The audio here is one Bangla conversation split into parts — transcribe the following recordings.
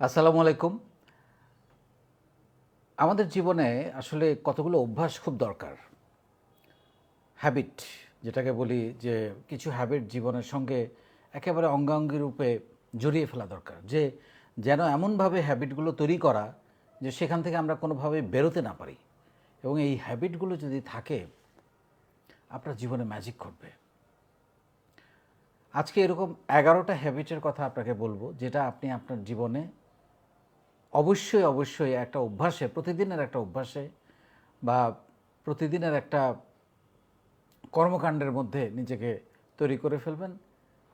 আসসালামু আলাইকুম। আমাদের জীবনে আসলে কতগুলো অভ্যাস খুব দরকার। হ্যাবিট যেটাকে বলি যে কিছু হ্যাবিট জীবনের সঙ্গে একেবারে অঙ্গাঙ্গি রূপে জড়িয়ে ফেলা দরকার। যে যেন এমনভাবে হ্যাবিটগুলো তৈরি করা যে সেখান থেকে আমরা কোনোভাবে বেরোতে না পারি। এবং এই হ্যাবিটগুলো যদি থাকে, আপনার জীবনে ম্যাজিক ঘটবে। আজকে এরকম এগারোটা হ্যাবিটের কথা আপনাকে বলব, যেটা আপনি আপনার জীবনে অবশ্যই অবশ্যই একটা অভ্যাসে, প্রতিদিনের একটা অভ্যাসে বা প্রতিদিনের একটা কর্মকাণ্ডের মধ্যে নিজেকে তৈরি করে ফেলবেন।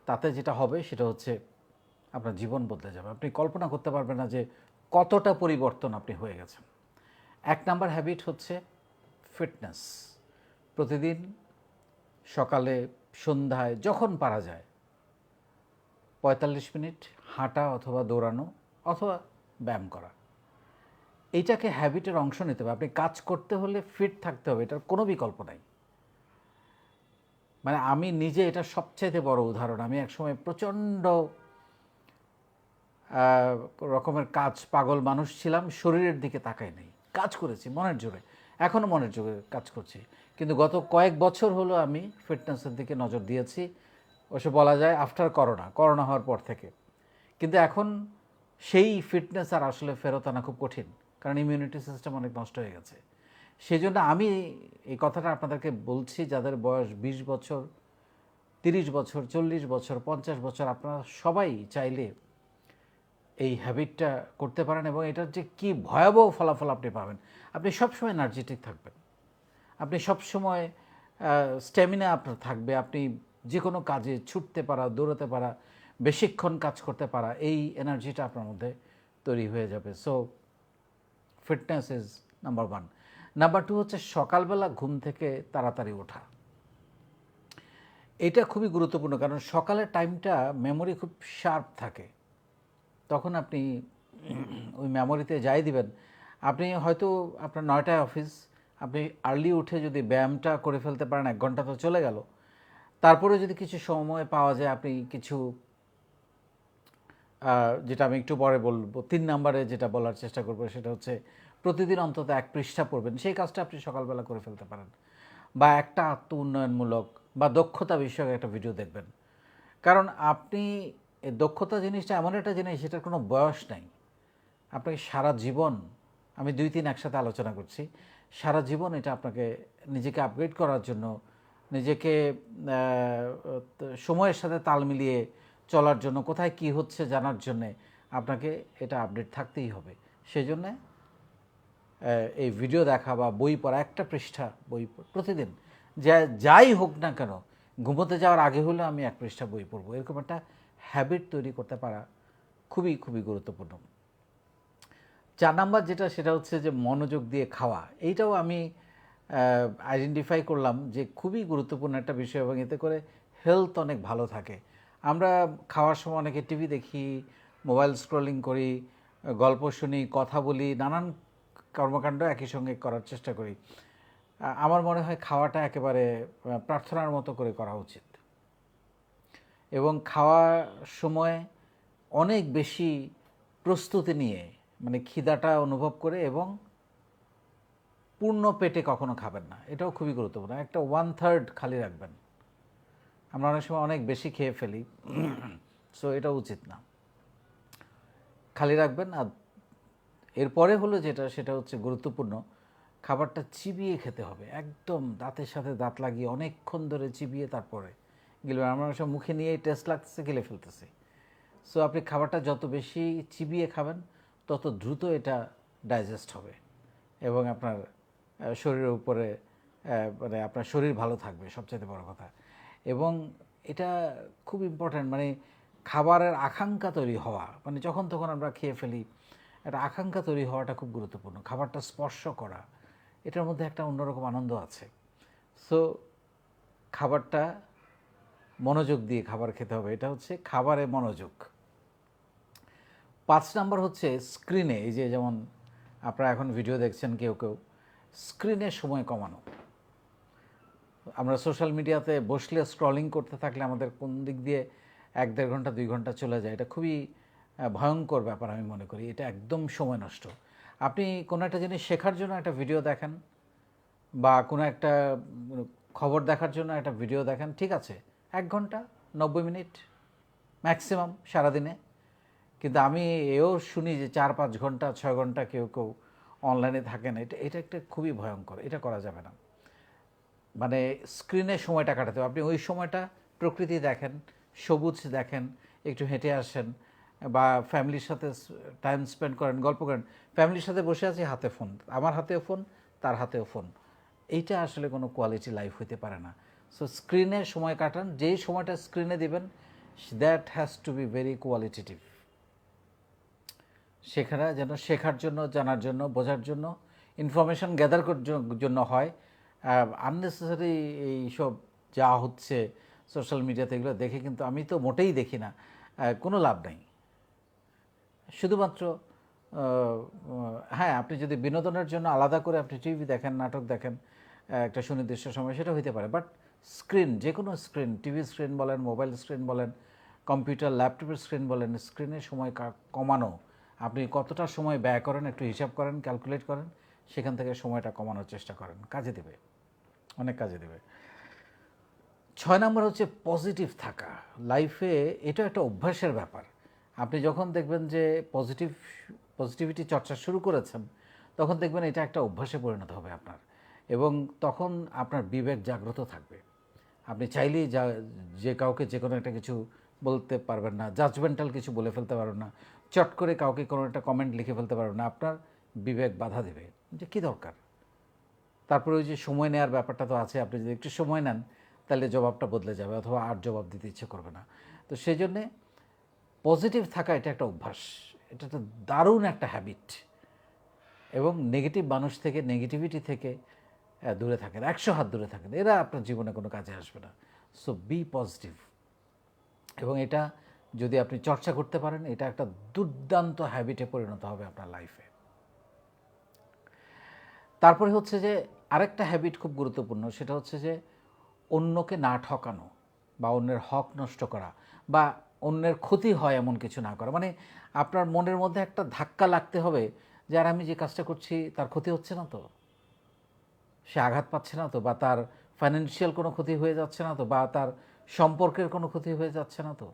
তাতে যেটা হবে সেটা হচ্ছে আপনার জীবন বদলে যাবে। আপনি কল্পনা করতে পারবেন না যে কতটা পরিবর্তন আপনি হয়ে গেছেন। এক নাম্বার হ্যাবিট হচ্ছে ফিটনেস প্রতিদিন সকালে, সন্ধ্যায়, যখন পারা যায়, পঁয়তাল্লিশ মিনিট হাঁটা অথবা দৌড়ানো অথবা ব্যায়াম করা। এইটাকে হ্যাবিটের অংশ নিতে হবে। আপনি কাজ করতে হলে ফিট থাকতে হবে, এটার কোনো বিকল্প নাই। মানে আমি নিজে এটা সবচাইতে বড় উদাহরণ। আমি একসময় প্রচণ্ড রকমের কাজ, পাগল মানুষ ছিলাম, শরীরের দিকে তাকাই নেই। কাজ করেছি, মনের জোরে। এখনও মনের জোরে কাজ করছি। কিন্তু গত কয়েক বছর হলো আমি ফিটনেসের দিকে নজর দিয়েছি। ওসব বলা যায় আফটার করোনা করোনা হওয়ার পর থেকে। কিন্তু এখন সেই ফিটনেস আর আসলে ফেরত আনা খুব কঠিন, কারণ ইমিউনিটি সিস্টেম অনেক নষ্ট হয়ে গেছে। সেই জন্য আমি এই কথাটা আপনাদেরকে বলছি, যাদের বয়স বিশ বছর, তিরিশ বছর, চল্লিশ বছর, পঞ্চাশ বছর, আপনারা সবাই চাইলে এই হ্যাবিটটা করতে পারেন এবং এটার যে কি ভয়াবহ ফলাফল আপনি পাবেন। আপনি সবসময় এনার্জেটিক থাকবেন। আপনি সবসময় স্ট্যামিনা আপনার থাকবে। আপনি যে কোনো কাজে ছুটতে পারা, দৌড়াতে পারা বেশিক্ষণ কাজ করতে পারা, এই এনার্জিটা আপনার মধ্যে তৈরি হয়ে যাবে। So fitness is number one number two হচ্ছে সকালবেলা ঘুম থেকে তাড়াতাড়ি ওঠা। এটা খুবই গুরুত্বপূর্ণ, কারণ সকালের টাইমটা মেমোরি খুব শার্প থাকে। তখন আপনি ওই মেমোরিতে যাই দিবেন, আপনি হয়তো আপনার নয়টায় অফিস আপনি আর্লি উঠে যদি ব্যায়ামটা করে ফেলতে পারেন, এক ঘণ্টা তো চলে গেল। তারপরে যদি কিছু সময় পাওয়া যায়, আপনি কিছু যেটা আমি একটু পরে বলব। তিন নম্বরে যেটা বলার চেষ্টা করব সেটা হচ্ছে প্রতিদিন অন্তত এক পৃষ্ঠা পড়বেন। সেই কাজটা আপনি সকালবেলা করে ফেলতে পারেন। বা একটা আত্ম উন্নয়নমূলক বা দক্ষতা বিষয়ক একটা ভিডিও দেখবেন। কারণ আপনি দক্ষতা জিনিসটা এমন একটা জিনিস সেটার কোনো বয়স নাই। আপনাকে সারা জীবন, আমি দুই তিন একসাথে আলোচনা করছি, সারা জীবন এটা আপনাকে নিজেকে আপগ্রেড করার জন্য, নিজেকে সময়ের সাথে তাল মিলিয়ে চলার জন্য, কোথায় কি হচ্ছে জানার জন্যে আপনাকে এটা আপডেট থাকতেই হবে। সেই জন্যে এই ভিডিও দেখা বা বই পড়া, একটা পৃষ্ঠা বই প্রতিদিন যা, যাই হোক না কেন, ঘুমোতে যাওয়ার আগে হলে আমি এক পৃষ্ঠা বই পড়ব। এরকম একটা হ্যাবিট তৈরি করতে পারা খুবই খুবই গুরুত্বপূর্ণ। চার নাম্বার যেটা, সেটা হচ্ছে যে মনোযোগ দিয়ে খাওয়া। এইটাও আমি আইডেন্টিফাই করলাম যে খুবই গুরুত্বপূর্ণ একটা বিষয় এবং এতে করে হেলথ অনেক ভালো থাকে। আমরা খাওয়ার সময় অনেকে টিভি দেখি, মোবাইল স্ক্রলিং করি, গল্প শুনি, কথা বলি, নানান কর্মকাণ্ড একই সঙ্গে করার চেষ্টা করি। আমার মনে হয় খাওয়াটা একেবারে প্রার্থনার মতো করে করা উচিত। এবং খাওয়ার সময় অনেক বেশি প্রস্তুতি নিয়ে মানে খিদাটা অনুভব করে এবং পূর্ণ পেটে কখনো খাবেন না। এটাও খুবই গুরুত্বপূর্ণ। একটা ওয়ান থার্ড খালি রাখবেন। আমরা অনেক সময় অনেক বেশি খেয়ে ফেলি। সো এটা উচিত না। খালি রাখবেন আর এরপরে হলো যেটা, সেটা হচ্ছে গুরুত্বপূর্ণ, খাবারটা চিবিয়ে খেতে হবে। একদম দাঁতের সাথে দাঁত লাগিয়ে অনেকক্ষণ ধরে চিবিয়ে তারপরে গিলবেন আমরা সময় মুখে নিয়ে টেস্ট লাগতেছে, গিলে ফেলতেছি। সো আপনি খাবারটা যত বেশি চিবিয়ে খাবেন, তত দ্রুত এটা ডাইজেস্ট হবে এবং আপনার শরীরের উপরে মানে আপনার শরীর ভালো থাকবে। সবচেয়ে বড় কথা। এবং এটা খুব ইম্পর্ট্যান্ট মানে খাবারের আকাঙ্ক্ষা তৈরি হওয়া মানে যখন তখন আমরা খেয়ে ফেলি, একটা আকাঙ্ক্ষা তৈরি হওয়াটা খুব গুরুত্বপূর্ণ, খাবারটা স্পর্শ করা, এটার মধ্যে একটা অন্যরকম আনন্দ আছে। সো খাবারটা মনোযোগ দিয়ে খাবার খেতে হবে, এটা হচ্ছে খাবারে মনোযোগ। পাঁচ নাম্বার হচ্ছে স্ক্রিনে এই যে যেমন আপনারা এখন ভিডিও দেখছেন কেউ কেউ স্ক্রিনে সময় কমানো। আমরা সোশ্যাল মিডিয়াতে বসলে স্ক্রলিং করতে থাকলে আমাদের কোন দিক দিয়ে এক দেড় ঘণ্টা, দুই ঘণ্টা চলে যায়, এটা খুবই ভয়ঙ্কর ব্যাপার আমি মনে করি। এটা একদম সময় নষ্ট। আপনি কোনো একটা জিনিস শেখার জন্য একটা ভিডিও দেখেন বা কোনো একটা খবর দেখার জন্য একটা ভিডিও দেখেন, ঠিক আছে, এক ঘণ্টা, নব্বই মিনিট, ম্যাক্সিমাম সারাদিনে। কিন্তু আমি এও শুনি যে চার, পাঁচ ঘণ্টা, ছয় ঘণ্টা কেউ কেউ অনলাইনে থাকেন এটা এটা একটা খুবই ভয়ঙ্কর, এটা করা যাবে না। মানে স্ক্রিনে সময়টা কাটাতে হবে। আপনি ওই সময়টা প্রকৃতি দেখেন, সবুজ দেখেন, একটু হেঁটে আসেন বা ফ্যামিলির সাথে টাইম স্পেন্ড করেন, গল্প করেন। ফ্যামিলির সাথে বসে আছি, হাতে ফোন আমার হাতেও ফোন তার হাতেও ফোন এইটা আসলে কোনো কোয়ালিটি লাইফ হতে পারে না। সো স্ক্রিনে সময় কাটান, যেই সময়টা স্ক্রিনে দিবেন that has to be very qualitative শেখারা যেন শেখার জন্য, জানার জন্য, বোঝার জন্য ইনফরমেশন গ্যাদার জন্য হয়। আননেসেসারি এইসব যা হচ্ছে সোশ্যাল মিডিয়াতে এগুলো দেখে কিন্তু আমি তো মোটেই দেখি না। কোনো লাভ নেই। শুধুমাত্র হ্যাঁ আপনি যদি বিনোদনের জন্য আলাদা করে আপনি টিভি দেখেন, নাটক দেখেন একটা সুনির্দিষ্ট সময় সেটা হইতে পারে। বাট স্ক্রিন যে কোনো স্ক্রিন টিভি স্ক্রিন বলেন মোবাইল স্ক্রিন বলেন কম্পিউটার ল্যাপটপের স্ক্রিন বলেন স্ক্রিনে সময় কমানো। আপনি কতটা সময় ব্যয় করেন, একটু হিসাব করেন ক্যালকুলেট করেন, সেখান থেকে সময়টা কমানোর চেষ্টা করেন, কাজে দেবে। অনেক কাজে দেবে। ছয় নম্বর হচ্ছে পজিটিভ থাকা। লাইফে এটা একটা অভ্যাসের ব্যাপার। আপনি যখন দেখবেন যে পজিটিভ পজিটিভিটি চর্চা শুরু করেছেন, তখন দেখবেন এটা একটা অভ্যাসে পরিণত হবে আপনার। এবং তখন আপনার বিবেক জাগ্রত থাকবে। আপনি চাইলেই যা, যে কাউকে যে কোনো একটা কিছু বলতে পারবেন না জাজমেন্টাল কিছু বলে ফেলতে পারবেন না, চট করে কাউকে কোনো একটা কমেন্ট লিখে ফেলতে পারবেন না, আপনার বিবেক বাধা দেবে। যে কী দরকার? তারপরে ওই যে সময় নেওয়ার ব্যাপারটা তো আছে, আপনি যদি একটু সময় নেন, তাহলে জবাবটা বদলে যাবে অথবা আর জবাব দিতে ইচ্ছে করবে না। তো সেই জন্যে পজিটিভ থাকা এটা একটা অভ্যাস। এটা একটা দারুণ একটা হ্যাবিট এবং নেগেটিভ মানুষ থেকে নেগেটিভিটি থেকে দূরে থাকেন, একশো হাত দূরে থাকেন। এরা আপনার জীবনে কোনো কাজে আসবে না। সো বি পজিটিভ এবং এটা যদি আপনি চর্চা করতে পারেন, এটা একটা দুর্দান্ত হ্যাবিটে পরিণত হবে আপনার লাইফে তারপরে হচ্ছে যে আরেকটা হ্যাবিট খুব গুরুত্বপূর্ণ, সেটা হচ্ছে যে অন্যকে না ঠকানো বা অন্যের হক নষ্ট করা বা অন্যের ক্ষতি হয় এমন কিছু না করা। মানে আপনার মনের মধ্যে একটা ধাক্কা লাগতে হবে যে, আর, আমি যে কাজটা করছি, তার ক্ষতি হচ্ছে না তো? সে আঘাত পাচ্ছে না তো? বা তার ফাইন্যান্সিয়াল কোনো ক্ষতি হয়ে যাচ্ছে না তো? বা তার সম্পর্কের কোনো ক্ষতি হয়ে যাচ্ছে না তো?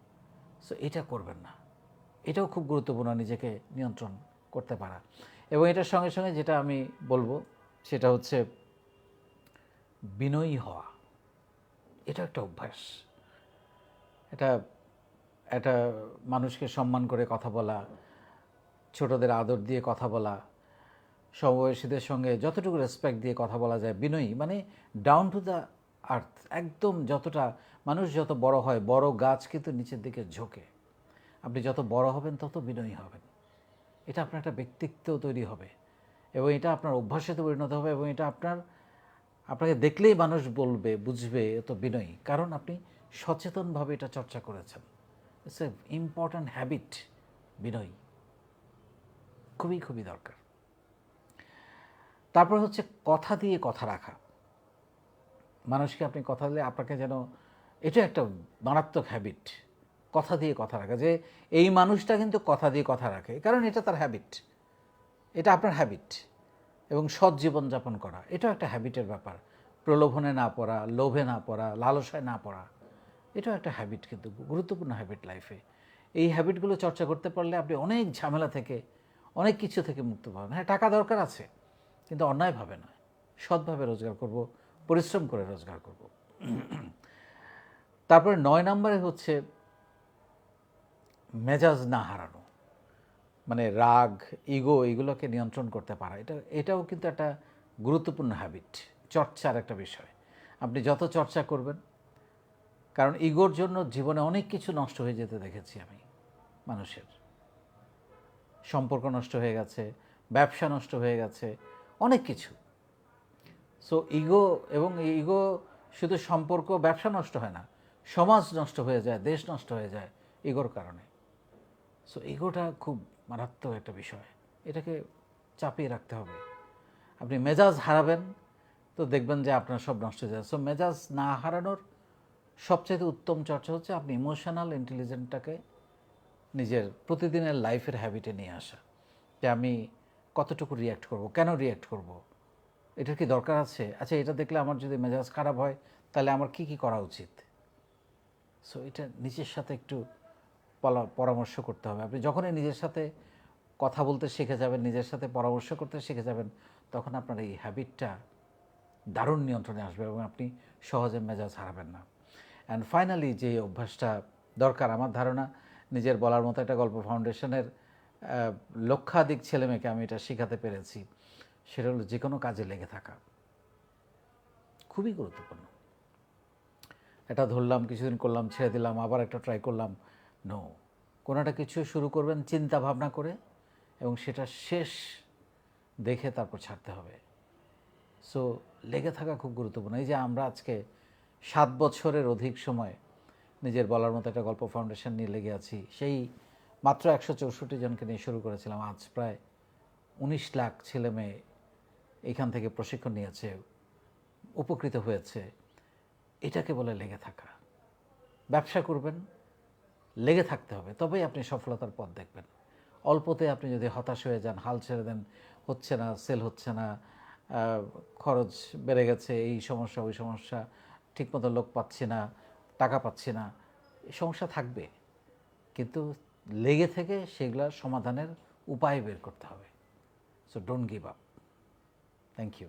সো এটা করবেন না। এটাও খুব গুরুত্বপূর্ণ নিজেকে নিয়ন্ত্রণ করতে পারা। এবং এটার সঙ্গে সঙ্গে যেটা আমি বলব, সেটা হচ্ছে বিনয়ী হওয়া। এটা একটা অভ্যাস। এটা এটা মানুষকে সম্মান করে কথা বলা, ছোটদের আদর দিয়ে কথা বলা, সমবয়সীদের সঙ্গে যতটুকু রেসপেক্ট দিয়ে কথা বলা যায়, বিনয়ী মানে ডাউন টু দ্য আর্থ একদম যতটা, মানুষ যত বড় হয়, বড় গাছ কিন্তু নিচের দিকে ঝোঁকে। আপনি যত বড় হবেন, তত বিনয়ী হবেন। এটা আপনার একটা ব্যক্তিত্ব তৈরি হবে এবং এটা আপনার অভ্যাসে পরিণত হবে এবং এটা আপনার আপনাকে দেখলেই মানুষ বলবে, বুঝবে এত বিনয়ী। কারণ আপনি সচেতনভাবে এটা চর্চা করেছেন। ইটস এ ইম্পর্ট্যান্ট হ্যাবিট বিনয়ী। খুবই খুবই দরকার। তারপর হচ্ছে কথা দিয়ে কথা রাখা। মানুষকে আপনি কথা দিলে আপনাকে যেন, এটা একটা মারাত্মক হ্যাবিট কথা দিয়ে কথা রাখা। যে এই মানুষটা কিন্তু কথা দিয়ে কথা রাখে। কারণ এটা তার হ্যাবিট এটা আপনার হ্যাবিট এবং সৎ জীবনযাপন করা। এটাও একটা হ্যাবিটের ব্যাপার। প্রলোভনে না পড়া, লোভে না পড়া, লালসায় না পড়া, এটাও একটা হ্যাবিট কিন্তু গুরুত্বপূর্ণ হ্যাবিট লাইফে এই হ্যাবিটগুলো চর্চা করতে পারলে আপনি অনেক ঝামেলা থেকে, অনেক কিছু থেকে মুক্ত পাবেন। হ্যাঁ টাকা দরকার আছে, কিন্তু অন্যায়ভাবে নয়। সৎভাবে রোজগার করব, পরিশ্রম করে রোজগার করব। তারপরে নয় নম্বরে হচ্ছে, মেজাজ না হারানো। মানে রাগ ইগো এগুলোকে নিয়ন্ত্রণ করতে পারা। এটা, এটাও কিন্তু একটা গুরুত্বপূর্ণ হ্যাবিট চর্চার একটা বিষয়। আপনি যত চর্চা করবেন, কারণ ইগোর জন্য জীবনে অনেক কিছু নষ্ট হয়ে যেতে দেখেছি আমি, মানুষের। সম্পর্ক নষ্ট হয়ে গেছে, ব্যবসা নষ্ট হয়ে গেছে, অনেক কিছু। সো ইগো এবং ইগো শুধু সম্পর্ক, ব্যবসা নষ্ট হয় না, সমাজ নষ্ট হয়ে যায়, দেশ নষ্ট হয়ে যায় ইগোর কারণে। সো ইগোটা খুব মারাত্মক একটা বিষয়। এটাকে চাপিয়ে রাখতে হবে। আপনি মেজাজ হারাবেন তো দেখবেন যে আপনার সব নষ্ট হয়ে যায় সো মেজাজ না হারানোর সবচেয়ে উত্তম চর্চা হচ্ছে আপনি ইমোশনাল ইন্টেলিজেন্টটাকে নিজের প্রতিদিনের লাইফের হ্যাবিটে নিয়ে আসা। যে আমি কতটুকু রিয়্যাক্ট করব, কেন রিয়্যাক্ট করব? এটার কি দরকার আছে? আচ্ছা এটা দেখলে আমার যদি মেজাজ খারাপ হয়, তাহলে আমার কি কি করা উচিত? সো এটা নিজের সাথে একটু পরামর্শ করতে হবে। আপনি যখনই নিজের সাথে কথা বলতে শিখে যাবেন, নিজের সাথে পরামর্শ করতে শিখে যাবেন, তখন আপনার এই হ্যাবিটটা দারুণ নিয়ন্ত্রণে আসবে এবং আপনি সহজে মেজাজ হারাবেন না। অ্যান্ড ফাইনালি যে অভ্যাসটা দরকার, আমার ধারণা, নিজের বলার মতো একটা গল্প ফাউন্ডেশনের লক্ষাধিক ছেলেমেয়েকে আমি এটা শেখাতে পেরেছি। সেটা হলো যে কোনো কাজে লেগে থাকা। খুবই গুরুত্বপূর্ণ। এটা ধরলাম, কিছুদিন করলাম, ছেড়ে দিলাম, আবার একটা ট্রাই করলাম। নো কোনোটা কিছু শুরু করবেন চিন্তা ভাবনা করে এবং সেটা শেষ দেখে তারপর ছাড়তে হবে। সো লেগে থাকা খুব গুরুত্বপূর্ণ। এই যে আমরা আজকে সাত বছরের অধিক সময় নিজের বলার মতো একটা গল্প ফাউন্ডেশন নিয়ে লেগে আছি, সেই মাত্র একশো চৌষট্টি জনকে নিয়ে শুরু করেছিলাম। আজ প্রায় উনিশ লাখ ছেলে মেয়ে এখান থেকে প্রশিক্ষণ নিয়েছে, উপকৃত হয়েছে। এটাকে বলে লেগে থাকা। ব্যবসা করবেন লেগে থাকতে হবে, তবেই আপনি সফলতার পথ দেখবেন। অল্পতে আপনি যদি হতাশ হয়ে যান, হাল ছেড়ে দেন, হচ্ছে না, সেল হচ্ছে না খরচ বেড়ে গেছে, এই সমস্যা, ওই সমস্যা, ঠিকমতো লোক পাচ্ছি না, টাকা পাচ্ছি না সমস্যা থাকবে। কিন্তু লেগে থেকে সেগুলোর সমাধানের উপায় বের করতে হবে। So don't give up thank you